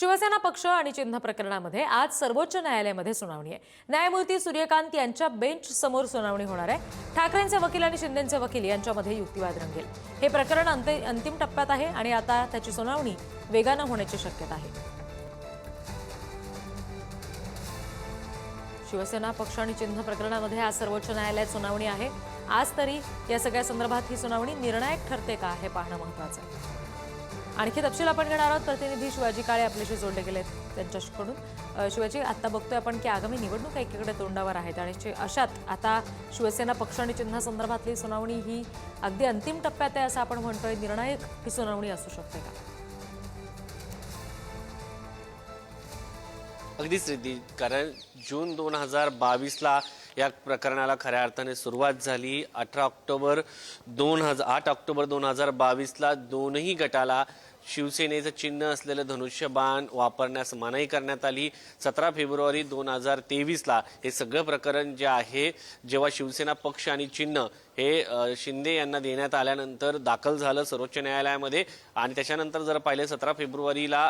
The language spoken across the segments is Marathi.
शिवसेना पक्ष आणि चिन्ह प्रकरणामध्ये आज सर्वोच्च न्यायालयामध्ये सुनावणी आहे. न्यायमूर्ती सूर्यकांत यांच्या बेंच समोर सुनावणी होणार आहे. ठाकरेंचे वकील आणि शिंदेचे वकील यांच्यामध्ये युक्तिवाद रंगेल. हे प्रकरण अंति- अंतिम टप्प्यात आहे आणि आता त्याची सुनावणी वेगानं होण्याची शक्यता आहे. शिवसेना पक्ष आणि चिन्ह प्रकरणामध्ये आज सर्वोच्च न्यायालयात सुनावणी आहे. आज तरी या सगळ्या संदर्भात ही सुनावणी निर्णायक ठरते का हे पाहणं महत्वाचं आहे. आणखी तपशील आपण घेणार आहोत. प्रतिनिधी शिवाजी काळे आपल्याशी जोडले गेले आहेत त्यांच्याकडून शिवाजी आता बघतोय आपण की आगामी निवडणूक एकीकडे तोंडावर आहेत आणि अशात आता शिवसेना पक्ष आणि चिन्हासंदर्भातली सुनावणी ही अगदी अंतिम टप्प्यात आहे असं आपण म्हणतोय. निर्णायक ही सुनावणी असू शकते का? अगदीच रिद्धी कारण जून दोन हजार बावीसला या प्रकरणाला खऱ्या अर्थाने सुरुवात झाली. अठरा ऑक्टोबर दोन हजार आठ ऑक्टोबर दोन हजार बावीसला दोनही गटाला शिवसेनेचं चिन्ह असलेलं धनुष्यबाण वापरण्यास मनाई करण्यात आली. सतरा फेब्रुवारी दोन हजार तेवीसला हे सगळं प्रकरण जे आहे जेव्हा शिवसेना पक्ष आणि चिन्ह हे शिंदे यांना देण्यात आल्यानंतर दाखल झालं सर्वोच्च न्यायालयामध्ये आणि त्याच्यानंतर जर पाहिलं सतरा फेब्रुवारीला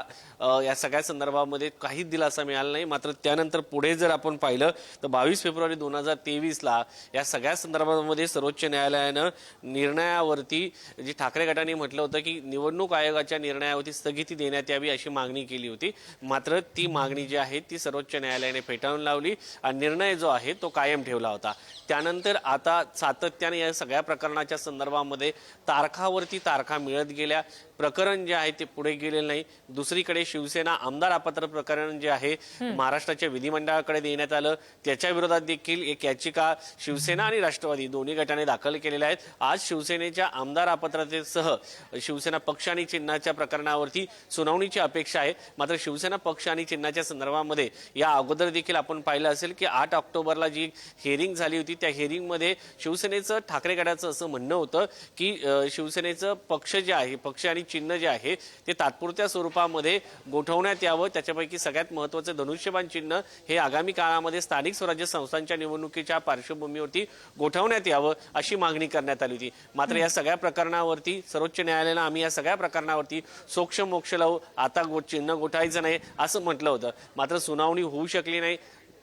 या सगळ्या संदर्भामध्ये काहीच दिलासा मिळाला नाही. मात्र त्यानंतर पुढे जर आपण पाहिलं तर बावीस फेब्रुवारी दोन हजार तेवीसला या सगळ्या संदर्भामध्ये सर्वोच्च न्यायालयानं निर्णयावरती जी ठाकरे गटाने म्हटलं होतं की निवडणूक आयोगाच्या निर्णयावरती स्थगिती देण्यात यावी अशी मागणी केली होती. मात्र ती मागणी जी आहे ती सर्वोच्च न्यायालयाने फेटाळून लावली आणि निर्णय जो आहे तो कायम ठेवला होता. त्यानंतर आता सातत्याने या सगळ्या प्रकरणाच्या संदर्भामध्ये तारखावरती तारखा मिळत गेल्या. प्रकरण जे आहे ते पुढे गेलेलं नाही. दुसरीकडे शिवसेना आमदार अपात्र प्रकरण जे आहे महाराष्ट्राच्या विधिमंडळाकडे देण्यात आलं. त्याच्या विरोधात देखील एक याचिका शिवसेना आणि राष्ट्रवादी दोन्ही गटाने दाखल केलेल्या आहेत. आज शिवसेनेच्या आमदार अपात्रतेसह शिवसेना पक्ष आणि चिन्हाच्या प्रकरणावरती सुनावणीची अपेक्षा आहे. मात्र शिवसेना पक्ष आणि चिन्हाच्या संदर्भामध्ये या अगोदर देखील आपण पाहिलं असेल की आठ ऑक्टोबरला जी हिअरिंग झाली होती त्या हिअरिंगमध्ये शिवसेनेचं ठाकरे गटाचं असं म्हणणं होतं की शिवसेनेचं पक्ष जे आहे पक्ष आणि चिन्ह जे आहे ते तात्पुरत्या स्वरूपामध्ये गोठवण्यात यावं. त्याच्यापैकी सगळ्यात महत्त्वाचं धनुष्यबाण चिन्ह हे आगामी काळामध्ये स्थानिक स्वराज्य संस्थांच्या निवडणुकीच्या पार्श्वभूमीवरती गोठवण्यात यावं अशी मागणी करण्यात आली होती. मात्र या सगळ्या प्रकरणावरती सर्वोच्च न्यायालयानं आम्ही या सगळ्या प्रकरणावरती सोक्ष मोक्ष लावू आता गो चिन्ह गोठायचं नाही असं म्हटलं होतं. मात्र सुनावणी होऊ शकली नाही.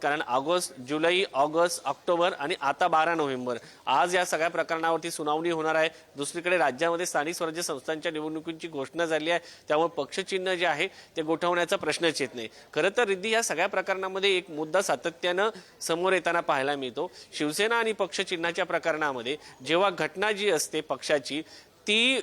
कारण ऑगस्ट जुलै ऑगस्ट ऑक्टोबर आणि आता बारा नोव्हेंबर. आज या सगळ्या प्रकरणावरती सुनावणी होणार आहे. दुसरीकडे राज्यामध्ये स्थानिक स्वराज्य संस्थांच्या निवडणुकींची घोषणा झाली आहे. त्यामुळे पक्षचिन्ह जे आहे ते गोठवण्याचा प्रश्नच येत नाही. खरं तर रिद्धी या सगळ्या प्रकरणामध्ये एक मुद्दा सातत्यानं समोर येताना पाहायला मिळतो. शिवसेना आणि पक्षचिन्हाच्या प्रकरणामध्ये जेव्हा घटना जी असते पक्षाची ती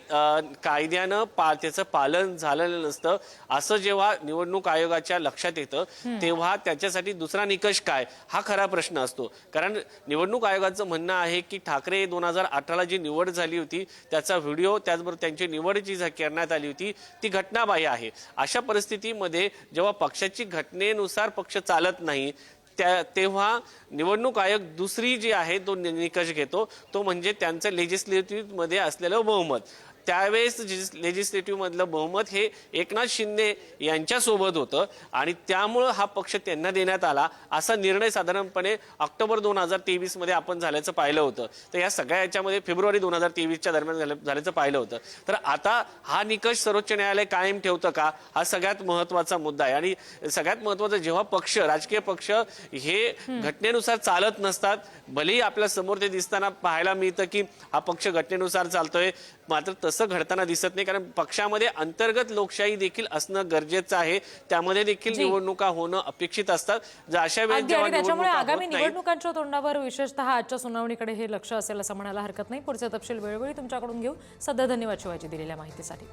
कायद्यानं पा त्याचं पालन झालेलं नसतं. असं जेव्हा निवडणूक आयोगाच्या लक्षात येतं तेव्हा त्याच्यासाठी दुसरा निकष काय? हा खरा प्रश्न असतो. कारण निवडणूक आयोगाचं म्हणणं आहे की ठाकरे दोन हजार अठराला जी निवड झाली होती त्याचा व्हिडिओ त्याचबरोबर त्यांची निवड जी करण्यात आली होती ती घटनाबाह्य आहे. अशा परिस्थितीमध्ये जेव्हा पक्षाची घटनेनुसार पक्ष चालत नाही त्या तेव्हा निवडणूक आयोग दुसरी जी आहे तो निकष घेतो तो म्हणजे त्यांचं लेजिस्लेटिव्हमध्ये असलेलं बहुमत. त्यावेळेस लेजिस्लेटिव्ह मधलं बहुमत हे एकनाथ शिंदे यांच्या सोबत होतं आणि त्यामुळं हा पक्ष त्यांना देण्यात आला. असा निर्णय साधारणपणे ऑक्टोबर दोन हजार तेवीसमध्ये आपण झाल्याचं पाहिलं होतं. तर या सगळ्या याच्यामध्ये फेब्रुवारी दोन हजार तेवीसच्या दरम्यान झालं- झाल्याचं पाहिलं होतं. तर आता हा निकष सर्वोच्च न्यायालय कायम ठेवतं का? हा सगळ्यात महत्त्वाचा मुद्दा आहे. आणि सगळ्यात महत्वाचं जेव्हा पक्ष राजकीय पक्ष हे घटनेनुसार चालत नसतात भलेही आपल्यासमोर ते दिसताना पाहायला मिळतं की हा पक्ष घटनेनुसार चालतोय मात्र तसं घडताना दिसत नाही कारण पक्षामध्ये अंतर्गत लोकशाही देखील असणं गरजेचं आहे. त्यामध्ये देखील. निवडणुका होणं अपेक्षित असतात. अशा वेळेस त्याच्यामुळे आगामी निवडणुकांच्या तोंडावर विशेषतः आजच्या सुनावणीकडे हे लक्ष असेल असं म्हणायला हरकत नाही. पुढचे तपशील वेळोवेळी तुमच्याकडून घेऊ सध्या धन्यवाद शिवाजी दिलेल्या माहितीसाठी.